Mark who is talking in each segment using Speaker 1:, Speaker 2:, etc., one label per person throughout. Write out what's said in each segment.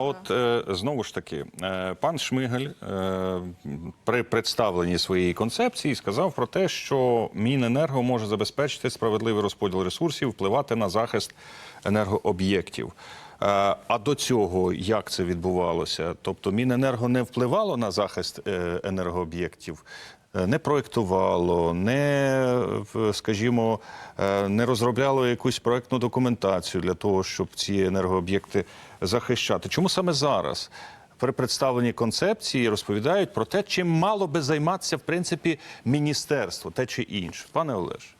Speaker 1: От е, знову ж таки, е, пан Шмигаль е, при представленні своєї концепції сказав про те, що Міненерго може забезпечити справедливий розподіл ресурсів, впливати на захист енергооб'єктів. А до цього як це відбувалося? Тобто Міненерго не впливало на захист енергооб'єктів, не проєктувало, не, скажімо, е, не розробляло якусь проєктну документацію для того, щоб ці енергооб'єкти захищати. Чому саме зараз? При представленні концепції розповідають про те, чим мало би займатися в принципі міністерство, те чи інше. Пане Олеж.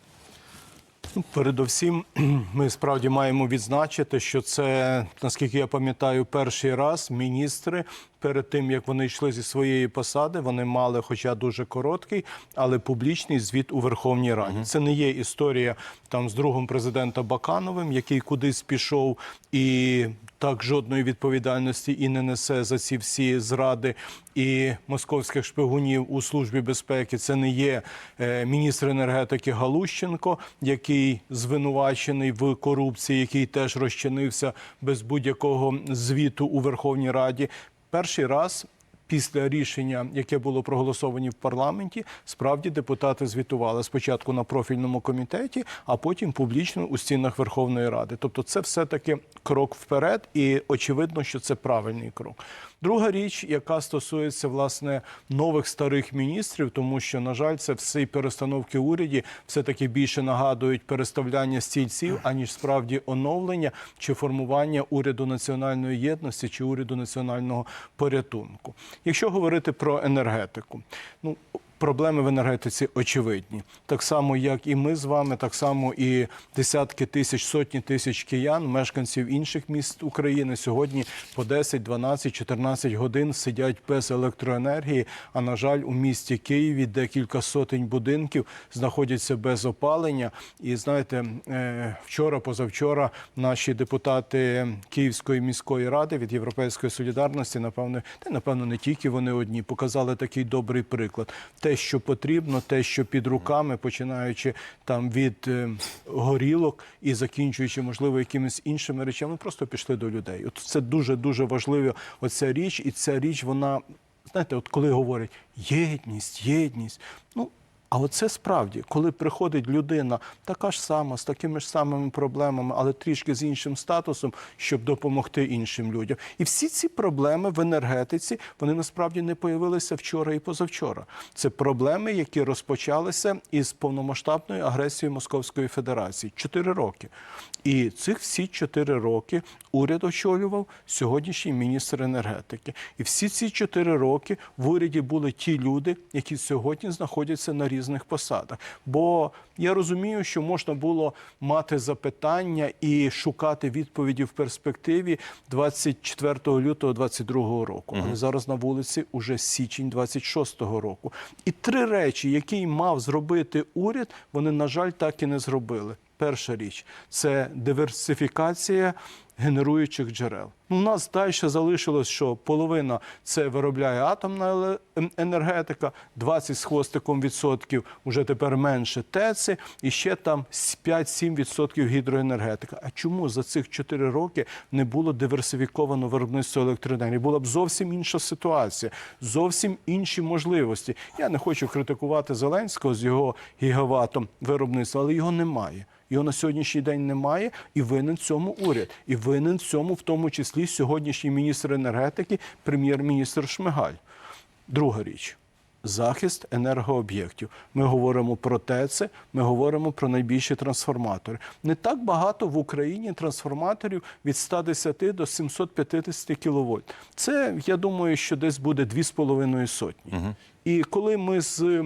Speaker 2: Ну, Передовсім, ми справді маємо відзначити, що це, наскільки я пам'ятаю, перший раз міністри перед тим як вони йшли зі своєї посади, вони мали, хоча дуже короткий, але публічний звіт у Верховній Раді. Це не є історія там з другом президента Бакановим, який кудись пішов і так жодної відповідальності і не несе за ці всі зради і московських шпигунів у службі безпеки. Це не є е, міністр енергетики Галущенко, який звинувачений в корупції, який теж розчинився без будь-якого звіту у Верховній Раді. Перший раз. Після рішення, яке було проголосовані в парламенті, справді депутати звітували спочатку на профільному комітеті, а потім публічно у стінах Верховної Ради. Тобто, це все таки крок вперед, і очевидно, що це правильний крок. Друга річ, яка стосується власне нових старих міністрів, тому що на жаль, це всі перестановки уряді все таки більше нагадують переставляння стільців, аніж справді оновлення чи формування уряду національної єдності чи уряду національного порятунку. Якщо говорити про енергетику, ну проблеми в енергетиці очевидні. Так само, як і ми з вами, так само і десятки тисяч, сотні тисяч киян, мешканців інших міст України сьогодні по 10, 12, 14 годин сидять без електроенергії. А на жаль, у місті Києві декілька сотень будинків знаходяться без опалення. І знаєте, е, вчора, позавчора, наші депутати Київської міської ради від Європейської солідарності, напевно, та напевно не тільки вони одні, показали такий добрий приклад. Те, що потрібно, те, що під руками, починаючи там від е, горілок і закінчуючи, можливо, якимись іншими речами, просто пішли до людей. От це дуже дуже важливо. Оця річ, і ця річ, вона знаєте, от коли говорять єдність, єдність, ну. А оце справді, коли приходить людина така ж сама, з такими ж самими проблемами, але трішки з іншим статусом, щоб допомогти іншим людям. І всі ці проблеми в енергетиці вони насправді не появилися вчора і позавчора. Це проблеми, які розпочалися із повномасштабною агресією Московської Федерації чотири роки. І цих всі чотири роки уряд очолював сьогоднішній міністр енергетики. І всі ці чотири роки в уряді були ті люди, які сьогодні знаходяться на різних посадах. Бо я розумію, що можна було мати запитання і шукати відповіді в перспективі 24 лютого 2022 року. Але зараз на вулиці уже січень 26-го року. І три речі, які мав зробити уряд, вони на жаль так і не зробили. Перша річ це диверсифікація генеруючих джерел. Ну, у нас далі залишилось, що половина це виробляє атомна ем- енергетика, 20 з хвостиком відсотків, вже тепер менше ТЕЦи, і ще там с- 5-7 відсотків гідроенергетика. А чому за цих 4 роки не було диверсифіковано виробництво електроенергії? Була б зовсім інша ситуація, зовсім інші можливості. Я не хочу критикувати Зеленського з його гігаватом виробництва, але його немає. Його на сьогоднішній день немає, і винен цьому уряд. І винен цьому, в тому числі, сьогоднішній міністр енергетики, прем'єр-міністр Шмигаль. Друга річ. Захист енергооб'єктів. Ми говоримо про ТЕЦи, ми говоримо про найбільші трансформатори. Не так багато в Україні трансформаторів від 110 до 750 кВт. Це, я думаю, що десь буде 2,5 сотні. І коли ми з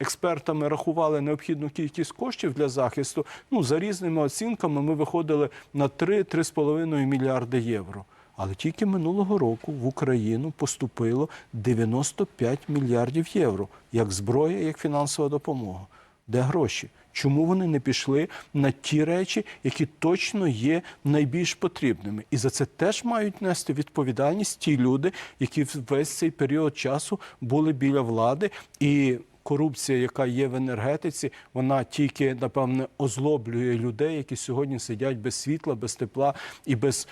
Speaker 2: експертами рахували необхідну кількість коштів для захисту, ну за різними оцінками ми виходили на 3-3,5 мільярди євро. Але тільки минулого року в Україну поступило 95 мільярдів євро як зброя, як фінансова допомога. Де гроші? Чому вони не пішли на ті речі, які точно є найбільш потрібними? І за це теж мають нести відповідальність ті люди, які весь цей період часу були біля влади і корупція, яка є в енергетиці, вона тільки напевне озлоблює людей, які сьогодні сидять без світла, без тепла і без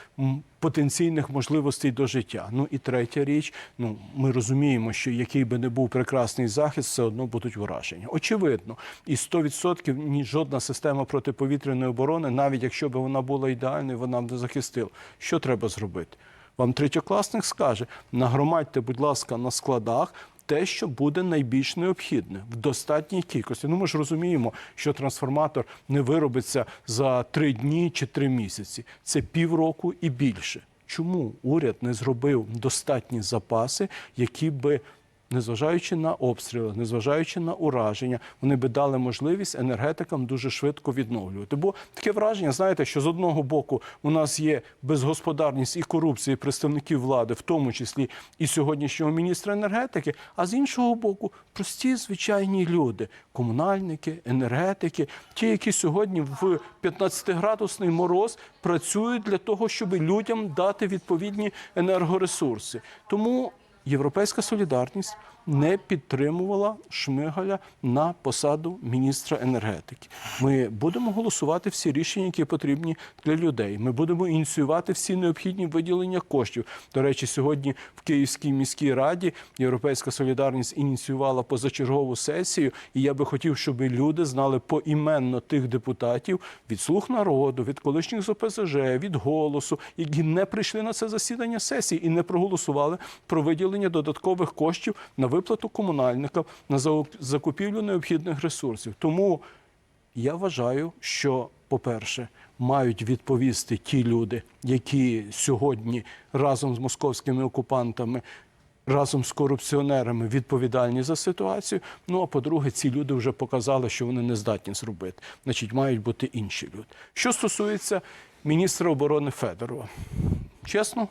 Speaker 2: потенційних можливостей до життя. Ну і третя річ, ну ми розуміємо, що який би не був прекрасний захист, все одно будуть враження. Очевидно, і 100% ні жодна система протиповітряної оборони, навіть якщо б вона була ідеальною, вона б не захистила. Що треба зробити? Вам третьокласник скаже: нагромадьте, будь ласка, на складах. Те, що буде найбільш необхідне в достатній кількості. Ну ми ж розуміємо, що трансформатор не виробиться за три дні чи три місяці. Це півроку і більше. Чому уряд не зробив достатні запаси, які би незважаючи на обстріли, незважаючи на ураження, вони би дали можливість енергетикам дуже швидко відновлювати. Бо таке враження, знаєте, що з одного боку у нас є безгосподарність і корупція представників влади, в тому числі і сьогоднішнього міністра енергетики, а з іншого боку, прості звичайні люди, комунальники, енергетики, ті, які сьогодні в 15-градусний мороз працюють для того, щоб людям дати відповідні енергоресурси. Тому Європейська солідарність не підтримувала Шмигаля на посаду міністра енергетики. Ми будемо голосувати всі рішення, які потрібні для людей. Ми будемо ініціювати всі необхідні виділення коштів. До речі, сьогодні в Київській міській раді Європейська солідарність ініціювала позачергову сесію, і я би хотів, щоб люди знали поіменно тих депутатів від слуг народу, від колишніх з ОПЗЖ, від голосу, які не прийшли на це засідання сесії і не проголосували про виділення додаткових коштів на виплату комунальникам на закупівлю необхідних ресурсів. Тому я вважаю, що, по-перше, мають відповісти ті люди, які сьогодні разом з московськими окупантами. Разом з корупціонерами відповідальні за ситуацію. Ну а по-друге, ці люди вже показали, що вони не здатні зробити. Значить, мають бути інші люди. Що стосується міністра оборони Федорова, чесно,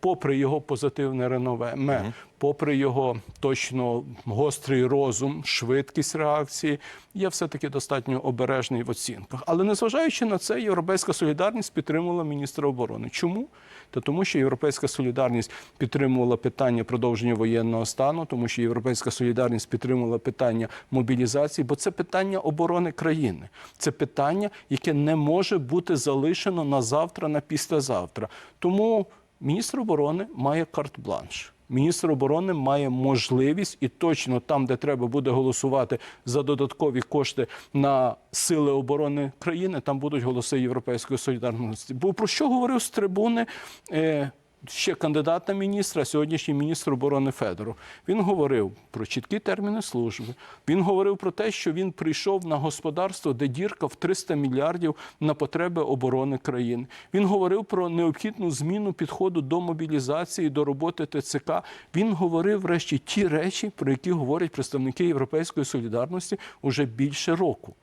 Speaker 2: попри його позитивне реноме, попри його точно гострий розум, швидкість реакції, я все-таки достатньо обережний в оцінках. Але незважаючи на це, Європейська солідарність підтримувала міністра оборони. Чому? Та тому, що Європейська солідарність підтримувала питання продовження воєнного стану, тому що Європейська солідарність підтримувала питання мобілізації, бо це питання оборони країни. Це питання, яке не може бути залишено на завтра, на післязавтра. Тому міністр оборони має карт-бланш. Міністр оборони має можливість і точно там, де треба буде голосувати за додаткові кошти на сили оборони країни, там будуть голоси Європейської солідарності. Бо про що говорив з трибуни? Е, Ще кандидат на міністра, сьогоднішній міністр оборони Федоров. Він говорив про чіткі терміни служби. Він говорив про те, що він прийшов на господарство, де дірка в 300 мільярдів на потреби оборони країни. Він говорив про необхідну зміну підходу до мобілізації, до роботи ТЦК. Він говорив врешті ті речі, про які говорять представники Європейської солідарності уже більше року.